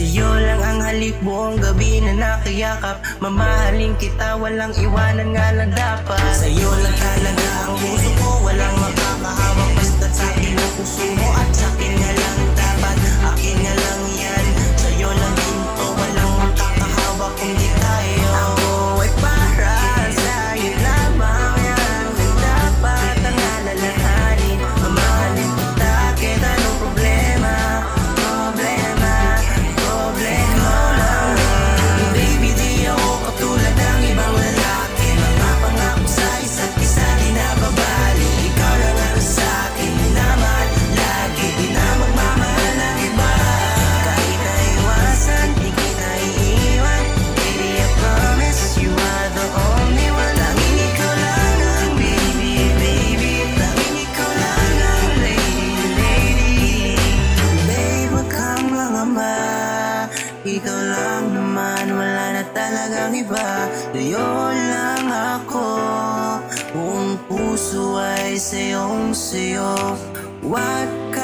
Sa'yo lang ang halik buong gabi na nakayakap Mamahaling kita walang iwanan nga lang dapat. ng iba Sa'yo lang ako. Buong puso ay sayong sayo Huwag ka